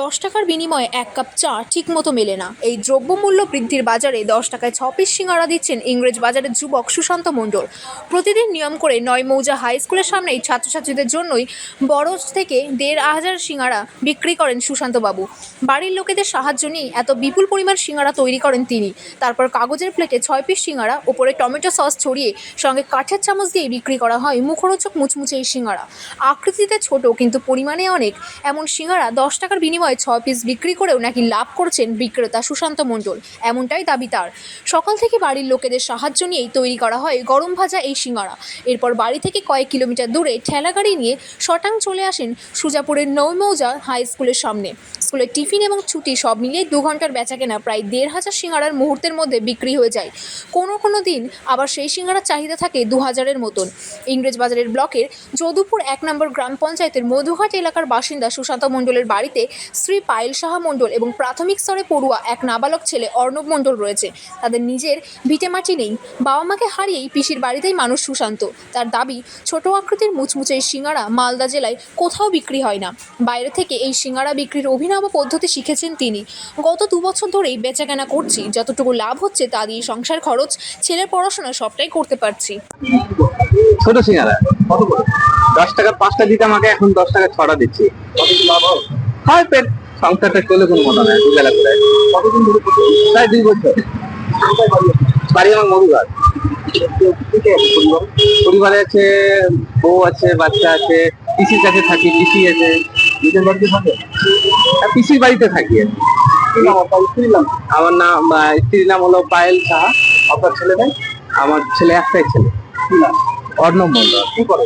দশ টাকার বিনিময়ে এক কাপ চা ঠিকমতো মেলে না। এই দ্রব্যমূল্য বৃদ্ধির বাজারে দশ টাকায় ছ পিস সিঙ্গারা দিচ্ছেন ইংরেজ বাজারের যুবক সুশান্ত মণ্ডল। প্রতিদিন নিয়ম করে নয় মৌজা হাই স্কুলের সামনেই ছাত্রছাত্রীদের জন্যই বড় থেকে দেড় হাজার সিঙ্গারা বিক্রি করেন সুশান্তবাবু বাড়ির লোকেদের সাহায্য নিয়ে এত বিপুল পরিমাণ সিঙ্গারা তৈরি করেন তিনি। তারপর কাগজের প্লেটে ছয় পিস সিঙ্গারা, ওপরে টমেটো সস ছড়িয়ে সঙ্গে কাঠের চামচ দিয়ে বিক্রি করা হয় মুখরোচক মুচমুচে এই সিঙ্গারা। আকৃতিতে ছোট কিন্তু পরিমাণে অনেক, এমন সিঙ্গারা দশ টাকার বিনিময়ে ছয় পিস বিক্রি করেও নাকি লাভ করছেন বিক্রেতা সুশান্ত মণ্ডল। এমনটাই দাবি তার। সকাল থেকে বাড়ির লোকেদের সাহায্য নিয়েই তৈরি করা হয় গরম ভাজা এই সিঙ্গারা। এরপর বাড়ি থেকে কয়েক কিলোমিটার দূরে ঠেলাগাড়ি নিয়ে শটাং চলে আসেন সুজাপুরের নৌমৌজা হাই স্কুলের সামনে। স্কুলের টিফিন এবং ছুটি সব মিলিয়ে দু ঘণ্টার বেচাকেনা প্রায় দেড় হাজার সিঙ্গারার মুহূর্তের মধ্যে বিক্রি হয়ে যায়। কোনো কোনো দিন আবার সেই সিঙ্গারার চাহিদা থাকে দু হাজারের মতন। ইংরেজ বাজারের ব্লকের যদুপুর এক নম্বর গ্রাম পঞ্চায়েতের মধুঘাট এলাকার বাসিন্দা সুশান্ত মণ্ডলের বাড়িতে শ্রী পায়েল সাহা মণ্ডল এবং প্রাথমিক স্তরে পড়ুয়া এক নাবালক ছেলে অর্ণব মণ্ডল রয়েছে। তাদের নিজের ভিটেমাটি নেই। বাবা মাকে হারিয়েই পিসির বাড়িতেই মানুষ সুশান্ত। তার দাবি, ছোট আকৃতির মুচমুচে সিঙ্গারা মালদা জেলায় কোথাও বিক্রি হয় না। বাইরে থেকে এই সিঙ্গারা বিক্রির অভিনব পদ্ধতি শিখেছেন তিনি। গত দু বছর ধরেই বেচাকেনা করছি। যতটুকু লাভ হচ্ছে তা দিয়ে সংসার খরচ, ছেলের পড়াশোনা সবটাই করতে পারছি। ছোট সিঙ্গারা। দশ টাকা, পাঁচটা দিতে আমাকে এখন দশ টাকা ছটা দিচ্ছি। হয় পেট, সংসারটা চলে কোনো মতো না দুবেলা করে কতদিন ধরে প্রায় দুই বছর বাড়ি আমার মধুঘাট পরিবার? আছে, বউ আছে, বাচ্চা আছে, পিসির কাছে থাকি, পিসি আছে নিজের বাড়িতে থাকে? পিসির বাড়িতে থাকি? আমার নাম স্ত্রীর নাম হলো পায়েল সাহা আপনার ছেলে? আমার ছেলে একটাই ছেলে? অর্ণব মন্ডল কি করে?